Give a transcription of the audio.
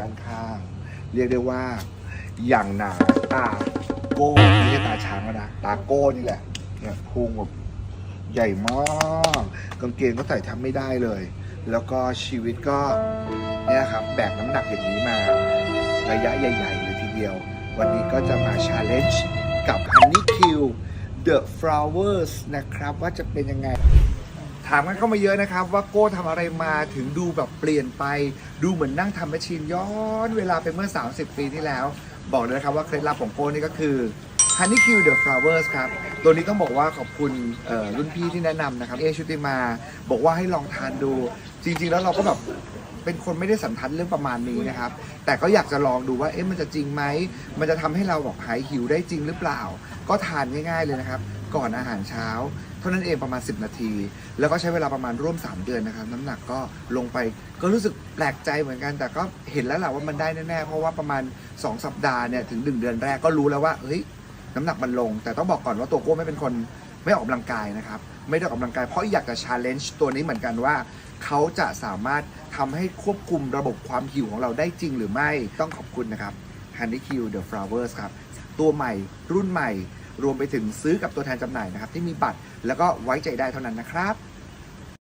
ด้านข้าง เรียกได้ว่าอย่างหนาตาโก้ไม่ใช่ตาช้างแล้วนะตาโก้นี่แหละเนี่ยพุงแบบใหญ่มากกางเกงก็ใส่ทำไม่ได้เลย แล้วก็ชีวิตก็เนี่ยครับแบกน้ำหนักอย่างนี้มา ระยะใหญ่ๆเลยทีเดียว วันนี้ก็จะมาชาเลนจ์กับ Honey Q The Flowers นะครับว่าจะเป็นยังไง ถามกันเข้ามาเยอะนะครับ ว่าโก้ทำอะไรมาถึงดูแบบเปลี่ยนไป ดูเหมือนนั่งทำแมชชีนย้อนเวลาไปเมื่อ 30 ปีที่แล้ว บอกเลยนะครับว่าเคล็ดลับของโก้นี่ก็คือ Honey Q The Flowers ครับ ตัวนี้ต้องบอกว่าขอบคุณเอ่อรุ่นพี่ที่แนะนำนะครับ เอชุติมา บอกว่าให้ลองทานดู จริง ๆ แล้วเราก็แบบเป็นคนไม่ได้สันทัดเรื่องประมาณนี้นะครับ แต่ก็อยากจะลองดูว่า เอ๊ะ มันจะจริงไหม มันจะทำให้เราแบบหายหิวได้จริงหรือเปล่า ก็ทานง่ายๆเลยนะครับ ก่อนอาหารเช้า เท่านั้นเองประมาณ 10 นาที แล้วก็ใช้เวลาประมาณร่วม 3 เดือนนะครับ น้ำหนักก็ลงไปก็รู้สึกแปลกใจเหมือนกัน แต่ก็เห็นแล้วแหละว่ามันได้แน่ๆ เพราะว่าประมาณ 2 สัปดาห์เนี่ยถึง 1 เดือนแรกก็รู้แล้วว่าเฮ้ยน้ำหนักมันลง แต่ต้องบอกก่อนว่าตัวโก้ไม่เป็นคนไม่ออกกำลังกายนะครับไม่ได้ออกกำลังกายเพราะอยากจะ challenge ตัวนี้เหมือนกันว่าเขาจะสามารถทำให้ควบคุมระบบความหิวของเราได้จริงหรือไม่ต้องขอบคุณนะครับ Handy Q The Flowers ครับ ตัวใหม่รุ่นใหม่ รวมไปถึงซื้อกับตัวแทนจำหน่ายนะครับที่มีบัตรแล้วก็ไว้ใจได้เท่านั้นนะครับ